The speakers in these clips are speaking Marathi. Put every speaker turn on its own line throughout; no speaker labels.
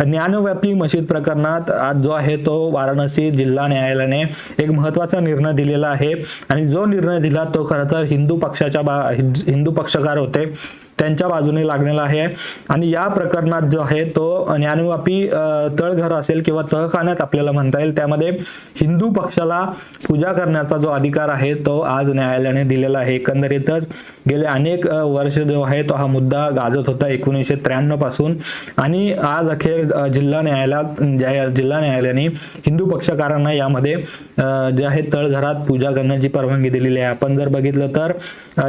ज्ञानव्यापी मशीद प्रकरणात आज जो आहे तो वाराणसी जिल्हा न्यायालयाने एक महत्त्वाचा निर्णय दिलेला आहे. आणि जो निर्णय दिला तो खरं तर हिंदू पक्षाच्या बा हिंदू पक्षकार होते. त्यांच्या बाजूने लागलेला आहे. आणि या प्रकरणात जो आहे तो ज्ञानव्यापी तळघर असेल किंवा तहखान्यात आपल्याला म्हणता येईल. त्यामध्ये हिंदू पक्षाला पूजा करण्याचा जो अधिकार आहे तो आज न्यायालयाने दिलेला आहे. एकंदरीतच गेले अनेक वर्ष जो आहे तो हा मुद्दा गाजत होता एकोणीसशे त्र्याण्णवपासून. आणि आज अखेर जिल्हा न्यायालयात ज्या- जिल्हा न्यायालयाने हिंदू पक्षकारांना यामध्ये जे आहे तळघरात पूजा करण्याची परवानगी दिलेली आहे. आपण जर बघितलं तर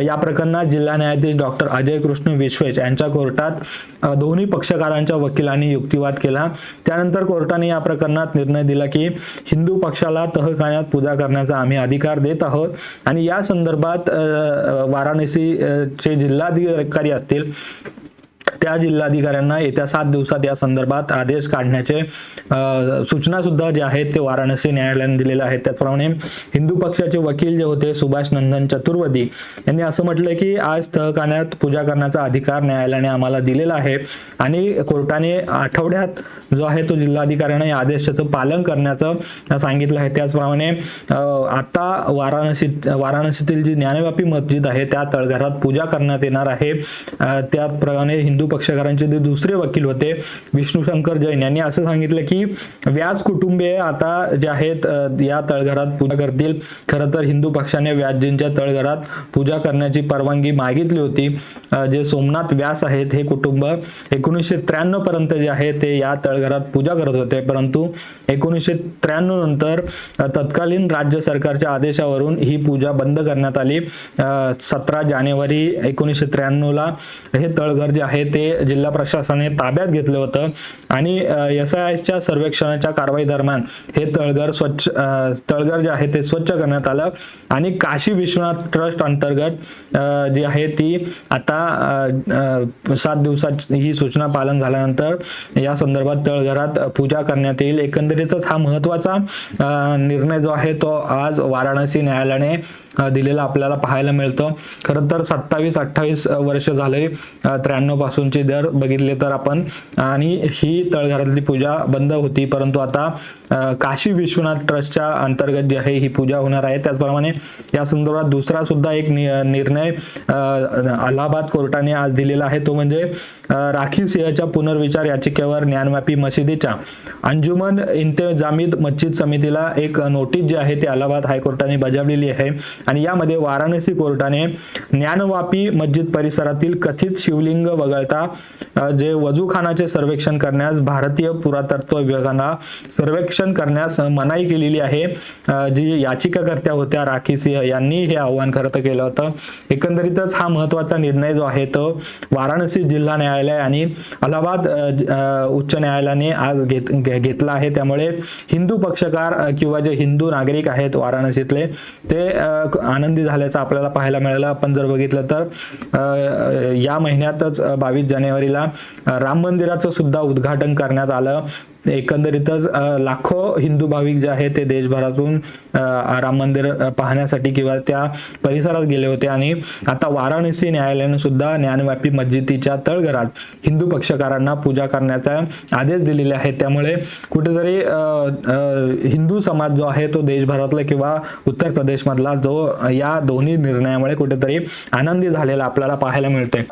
या प्रकरणात जिल्हा न्यायाधीश डॉक्टर अजय कृष्ण विश्वेश यांच्या कोर्टात दोन्ही पक्षकारांच्या वकिलांनी युक्तिवाद केला. त्यानंतर कोर्टाने या प्रकरणात निर्णय दिला की हिंदू पक्षाला तहखान्यात पूजा करण्याचा आम्ही अधिकार देत आहोत. आणि या संदर्भात वाराणसीचे वाराणसी चे जिल्हाधिकारी असतील त्या जिल्हाधिकाऱ्यांना येत्या सात दिवसात या संदर्भात आदेश काढण्याचे सूचना सुद्धा जे आहेत ते वाराणसी न्यायालयाने दिलेल्या आहेत. त्याचप्रमाणे हिंदू पक्षाचे वकील जे होते सुभाष नंदन चतुर्वेदी यांनी असं म्हटलं की आज तहखान्यात पूजा करण्याचा अधिकार न्यायालयाने आम्हाला दिलेला आहे आणि कोर्टाने आठवड्यात जो आहे तो जिल्हाधिकाऱ्यांना या आदेशाचं पालन करण्याचं सांगितलं आहे. त्याचप्रमाणे आता वाराणसी वाराणसीतील जी ज्ञानव्यापी मस्जिद आहे त्या तळघरात पूजा करण्यात येणार आहे. त्याचप्रमाणे हिंदू हिंदू पक्षकारांचे जे दुसरे वकील होते विष्णू शंकर जैन यांनी असं सांगितलं की व्यास कुटुंबीय आता जे आहेत या तळघरात पूजा करतील. खरं तर हिंदू पक्षाने व्यासजींच्या तळघरात पूजा करण्याची परवानगी मागितली होती. जे सोमनाथ व्यास आहेत हे कुटुंब एकोणीसशे त्र्याण्णव पर्यंत जे आहे ते या तळघरात पूजा करत होते. परंतु एकोणीसशे त्र्याण्णव नंतर तत्कालीन राज्य सरकारच्या आदेशावरून ही पूजा बंद करण्यात आली. सतरा जानेवारी एकोणीसशे त्र्याण्णवला हे तळघर जे आहे ते जिल्हा प्रशासनाने ताब्यात घेतलं होतं आणि एस आय एसच्या सर्वेक्षणाच्या कारवाई दरम्यान हे तळघर स्वच्छ तळघर जे आहे ते स्वच्छ करण्यात आलं. आणि काशी विश्वनाथ ट्रस्ट अंतर्गत जी आहे ती आता आता सात दिवसाची ही सूचना पालन झाल्यानंतर या संदर्भात तळघरात पूजा करण्यात येईल. एकंदरीतच हा महत्त्वाचा निर्णय जो आहे तो आज वाराणसी न्यायालयाने दिलेला आपल्याला पाहायला मिळतं. खरं तर सत्तावीस अठ्ठावीस वर्ष झाले त्र्याण्णव पासूनचे दर बघितले तर आपण आणि ही तळघरातली पूजा बंद होती. परंतु आता काशी विश्वनाथ ट्रस्टच्या अंतर्गत जी आहे ही पूजा होणार आहे. त्याचप्रमाणे या संदर्भात दुसरा सुद्धा एक निर्णय अलाहाबाद अलाहाबाद कोर्टाने आज दिलेला आहे. तो म्हणजे राखी सिंहच्या पुनर्विचार याचिकेवर ज्ञानव्यापी मशिदीच्या अंजुमन इंतजामीद मस्जिद समितीला एक नोटीस जी आहे ती अलाहाबाद हायकोर्टाने बजावलेली आहे. आणि यामध्ये वाराणसी कोर्टाने ज्ञानवापी मस्जिद परिसरातील कथित शिवलिंग वगळता जे वजूखानाचे सर्वेक्षण करण्यास भारतीय पुरातत्व विभागाला सर्वेक्षण करण्यास मनाई केलेली आहे. जी याचिकाकर्त्या होत्या राखी सिंह यांनी हे आव्हान खरं केलं होतं. एकंदरीतच हा महत्त्वाचा निर्णय जो आहे तो वाराणसी जिल्हा न्यायालय आणि अलाहाबाद उच्च न्यायालयाने आज घेत घे- घेतला आहे. त्यामुळे हिंदू पक्षकार किंवा जे हिंदू नागरिक आहेत वाराणसीतले ते आनंदी झाल्याचं आपल्याला पाहायला मिळालं. आपण जर बघितलं तर या महिन्यातच बावीस जानेवारीला राम मंदिराचं सुद्धा उद्घाटन करण्यात आलं. एकंदरीतच लाखो हिंदू भाविक जे आहेत ते देशभरातून राम मंदिर पाहण्यासाठी किंवा त्या परिसरात गेले होते. आणि आता वाराणसी न्यायालयाने सुद्धा ज्ञानव्यापी मस्जिदीच्या तळघरात हिंदू पक्षकारांना पूजा करण्याचा आदेश दिलेले आहेत. त्यामुळे कुठेतरी हिंदू समाज जो आहे तो देशभरातला किंवा उत्तर प्रदेशमधला जो या दोन्ही निर्णयामुळे कुठेतरी आनंदी झालेला आपल्याला पाहायला मिळतोय.